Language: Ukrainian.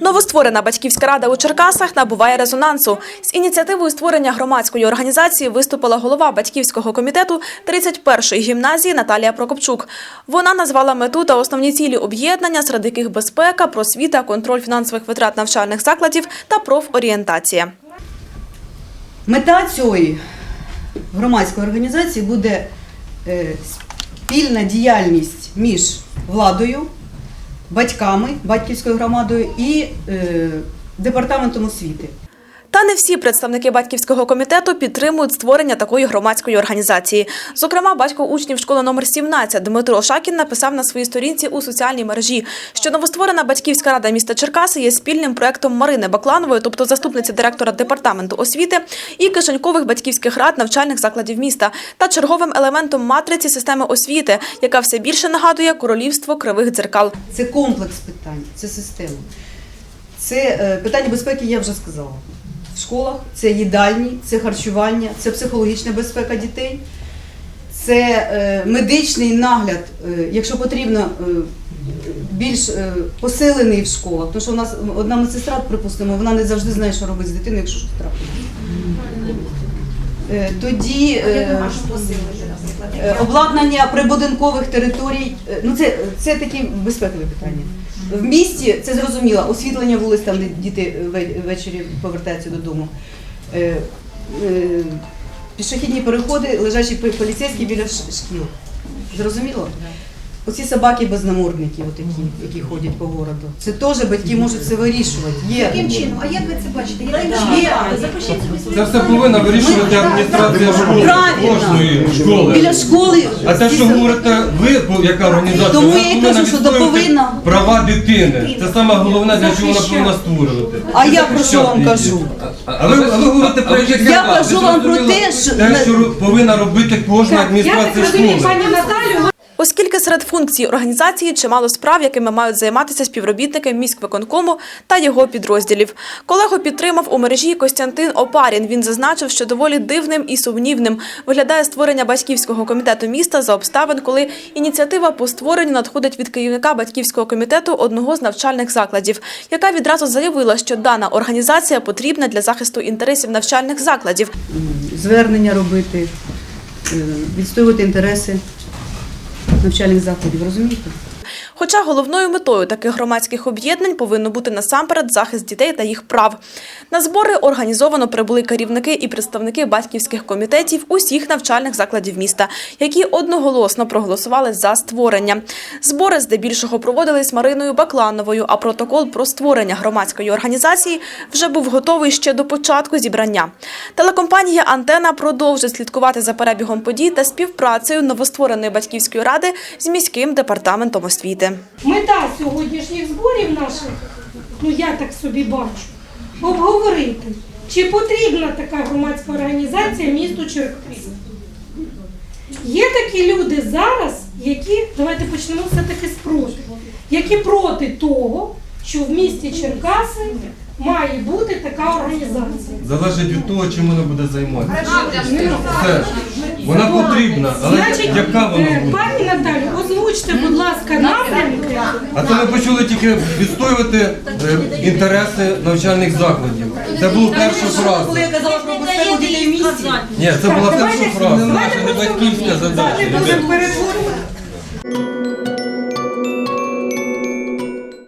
Новостворена батьківська рада у Черкасах набуває резонансу. З ініціативою створення громадської організації виступила голова батьківського комітету 31-ї гімназії Наталія Прокопчук. Вона назвала мету та основні цілі об'єднання, серед яких безпека, просвіта, контроль фінансових витрат навчальних закладів та профорієнтація. Мета цієї громадської організації буде е, спільна діяльність між владою, батьками, батьківською громадою і е, департаментом освіти. Та не всі представники батьківського комітету підтримують створення такої громадської організації. Зокрема, батько учнів школи номер 17 Дмитро Шакін написав на своїй сторінці у соціальній мережі, що новостворена батьківська рада міста Черкаси є спільним проектом Марини Бакланової, тобто заступниці директора департаменту освіти і кишенькових батьківських рад навчальних закладів міста, та черговим елементом матриці системи освіти, яка все більше нагадує королівство кривих дзеркал. Це комплекс питань, це система. Це е, питання безпеки, я вже сказала. В школах це їдальні, це харчування, це психологічна безпека дітей, це е, медичний нагляд, е, якщо потрібно, е, більш посилений в школах. Тому що у нас одна медсестра, припустимо, вона не завжди знає, що робити з дитиною, якщо щось трапиться. Тоді обладнання прибудинкових територій. Ну це, це такі безпекові питання. В місті це зрозуміло, освітлення вулиць, там де діти ввечері повертаються додому. Е, е, Пішохідні переходи, лежачі поліцейські біля шкіл. Зрозуміло? Оці собаки без намордників, отакі, які ходять по городу. Це теж батьки можуть це вирішувати. Є. Яким чином? А як ви це бачите? Яким Є. чином? Запишіть собі свої Це все повинна вирішувати адміністрація школи, Правильно. кожної школи. Біля школи. А те, що говорите ви, бо яка організація, Тому вона я і повинна кажу, що відстоювати повинна. права дитини. Це саме головне, для чого вона повинна створювати. А я про що вам кажу? А ви, а ви говорите про яке Я кажу вам про те, що- те, що повинна робити кожна адміністрація школи. Оскільки серед функцій організації чимало справ, якими мають займатися співробітники міськвиконкому та його підрозділів. Колегу підтримав у мережі Костянтин Опарін. Він зазначив, що доволі дивним і сумнівним виглядає створення батьківського комітету міста за обставин, коли ініціатива по створенню надходить від керівника батьківського комітету одного з навчальних закладів, яка відразу заявила, що дана організація потрібна для захисту інтересів навчальних закладів. звернення робити, е, відстоювати інтереси навчальних закладів, розумієте? Хоча головною метою таких громадських об'єднань повинно бути насамперед захист дітей та їх прав. На збори організовано прибули керівники і представники батьківських комітетів усіх навчальних закладів міста, які одноголосно проголосували за створення. Збори здебільшого проводились Мариною Баклановою, а протокол про створення громадської організації вже був готовий ще до початку зібрання. Телекомпанія Антена продовжить слідкувати за перебігом подій та співпрацею новоствореної батьківської ради з міським департаментом освіти. Мета сьогоднішніх зборів наших, ну я так собі бачу, обговорити, чи потрібна така громадська організація місту Черкаси. Є такі люди зараз, які, давайте почнемо все-таки з які проти того, що в місті Черкаси має бути така організація. Залежить від того, чим вона буде займатися. Все. Вона потрібна, але Значить, яка вона е, буде? пані Наталю, озвучте, будь ласка, напрямки. А то ми почали тільки відстоювати е, інтереси навчальних закладів. Це була перша фраза. я казала про безпеку дітей в місті. Ні, це була перша фраза. давайте Це не батьківська задача. не будемо перетворювати.